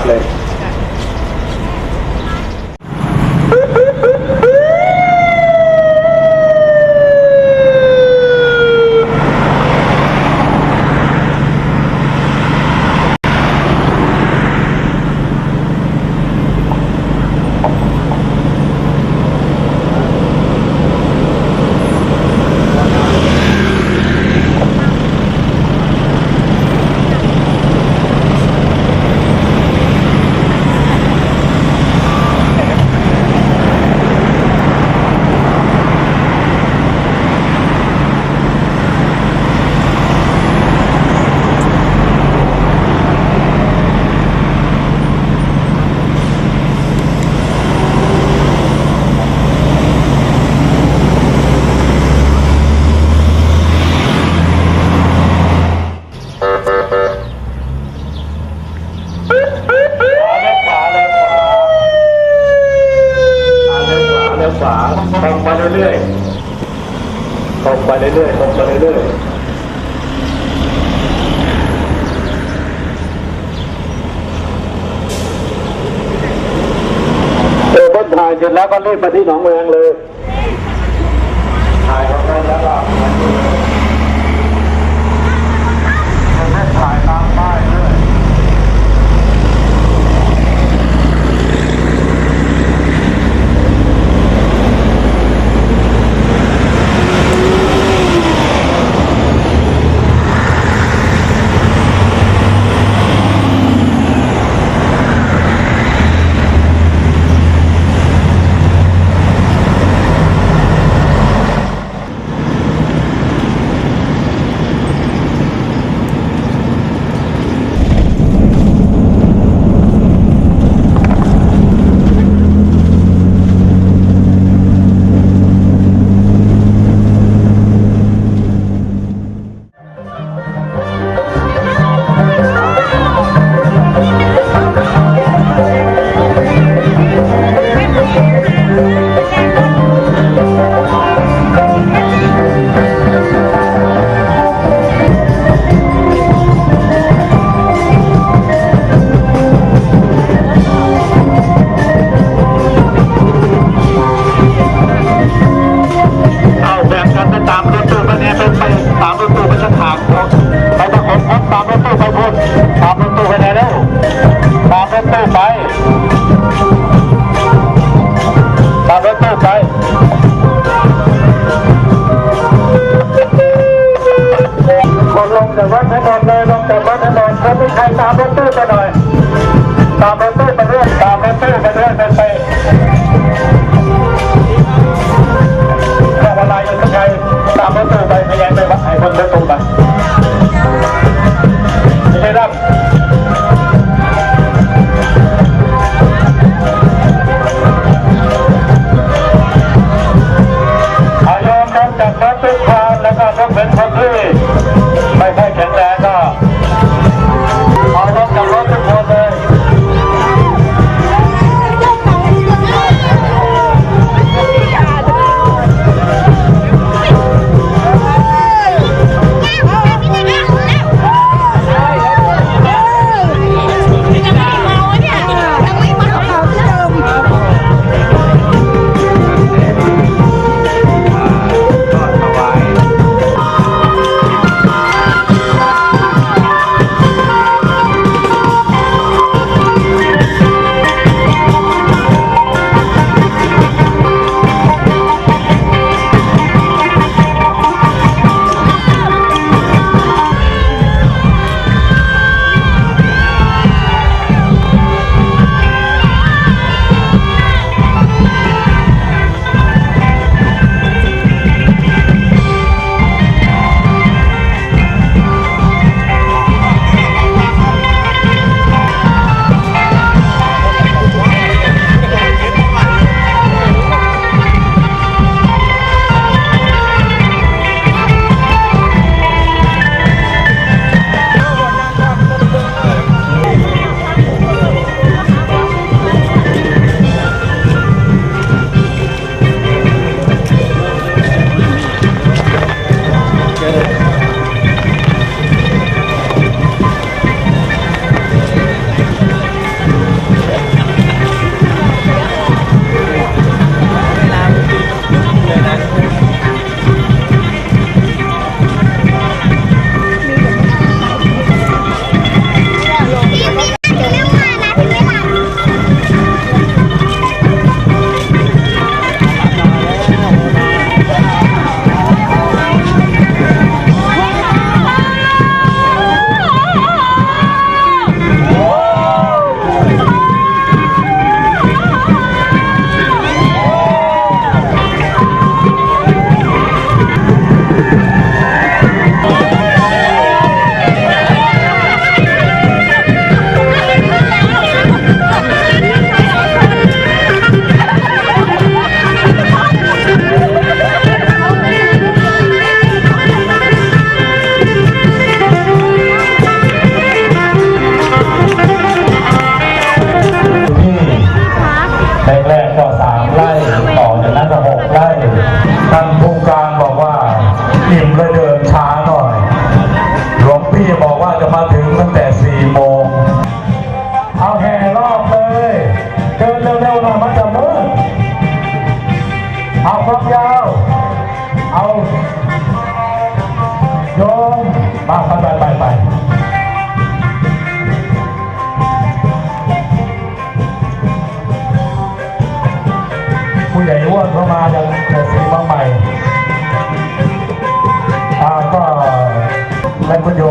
outlet คนลงจากวัดถนนเลยลงจากวัดถนนเขาที่ใครตามรถตู้ไปหน่อย Team Black. และคุณโย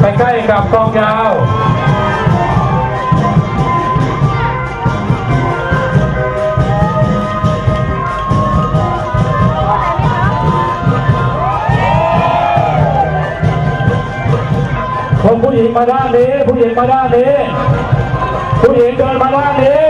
ไปใกล้กับกองยาวคนผู้หญิงมาด้านนี้ ผู้หญิงมาด้านนี้ ผู้หญิงเดินมาด้านนี้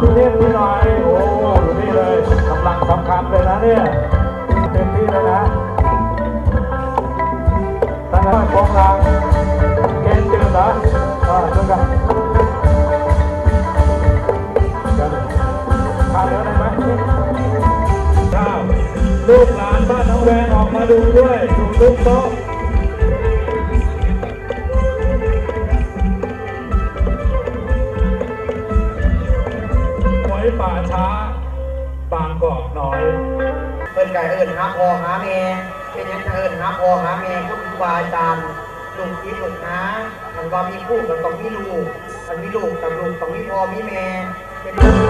พี่เทพพี่หน่อยโอ้อยู่นี่เลยกำลังสำคัญเลยนะเนี่ยเต็มที่เลยนะท่านนายกองกลางเกณฑ์จืดนะอ่าช่วยกันข้าวเหนียวได้ไหมข้าวลูกหลานบ้านน้องแวงออกมาดูด้วยดูทุกโต๊ะ ป่าช้า บางกอกน้อย เอิ้นไก่เอิ้นหาพ่อหาแม่เป็นยังจะเอิ้นหาพ่อหาแม่คุณครูบาอาจารย์ลูกที่ลูกนะมันว่ามีคู่กับต้องมีลูกมันมีลูกกับลูกต้องมีพ่อมีแม่เป็นลูก